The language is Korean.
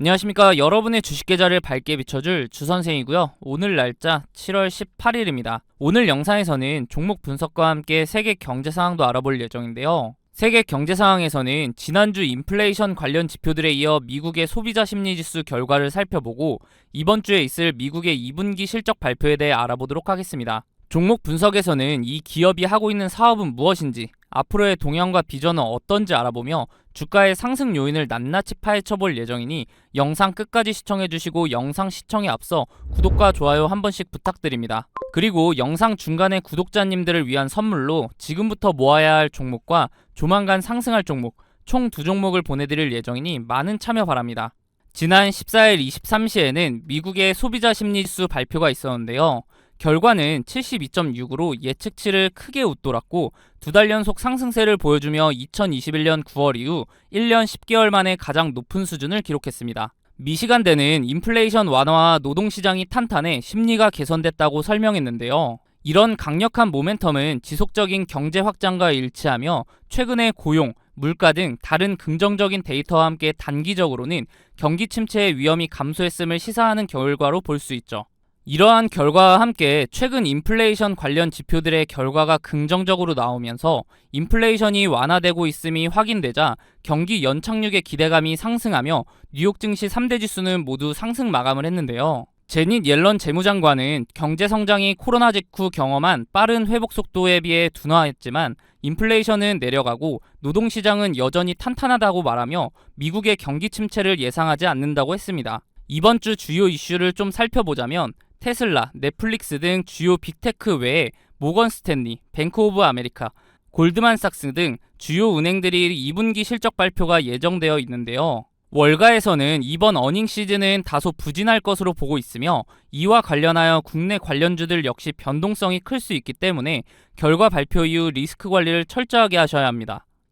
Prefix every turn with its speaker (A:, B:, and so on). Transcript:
A: 안녕하십니까. 여러분의 주식 계좌를 밝게 비춰줄 주선생이고요. 오늘 날짜 7월 18일입니다. 오늘 영상에서는 종목 분석과 함께 세계 경제 상황도 알아볼 예정인데요. 세계 경제 상황에서는 지난주 인플레이션 관련 지표들에 이어 미국의 소비자 심리 지수 결과를 살펴보고 이번 주에 있을 미국의 2분기 실적 발표에 대해 알아보도록 하겠습니다. 종목 분석에서는 이 기업이 하고 있는 사업은 무엇인지, 앞으로의 동향과 비전은 어떤지 알아보며 주가의 상승 요인을 낱낱이 파헤쳐 볼 예정이니 영상 끝까지 시청해 주시고 영상 시청에 앞서 구독과 좋아요 한 번씩 부탁드립니다. 그리고 영상 중간에 구독자님들을 위한 선물로 지금부터 모아야 할 종목과 조만간 상승할 종목 총 두 종목을 보내드릴 예정이니 많은 참여 바랍니다. 지난 14일 23시에는 미국의 소비자 심리지수 발표가 있었는데요. 결과는 72.6으로 예측치를 크게 웃돌았고 두 달 연속 상승세를 보여주며 2021년 9월 이후 1년 10개월 만에 가장 높은 수준을 기록했습니다. 미시간대는 인플레이션 완화와 노동시장이 탄탄해 심리가 개선됐다고 설명했는데요. 이런 강력한 모멘텀은 지속적인 경제 확장과 일치하며 최근의 고용, 물가 등 다른 긍정적인 데이터와 함께 단기적으로는 경기 침체의 위험이 감소했음을 시사하는 결과로 볼 수 있죠. 이러한 결과와 함께 최근 인플레이션 관련 지표들의 결과가 긍정적으로 나오면서 인플레이션이 완화되고 있음이 확인되자 경기 연착륙의 기대감이 상승하며 뉴욕 증시 3대 지수는 모두 상승 마감을 했는데요. 제닛 옐런 재무장관은 경제 성장이 코로나 직후 경험한 빠른 회복 속도에 비해 둔화했지만 인플레이션은 내려가고 노동 시장은 여전히 탄탄하다고 말하며 미국의 경기 침체를 예상하지 않는다고 했습니다. 이번 주 주요 이슈를 좀 살펴보자면 테슬라, 넷플릭스 등 주요 빅테크 외에 모건 스탠리, 뱅크 오브 아메리카, 골드만삭스 등 주요 은행들이 2분기 실적 발표가 예정되어 있는데요. 월가에서는 이번 어닝 시즌은 다소 부진할 것으로 보고 있으며 이와 관련하여 국내 관련주들 역시 변동성이 클 수 있기 때문에 결과 발표 이후 리스크 관리를 철저하게 하셔야 합니다.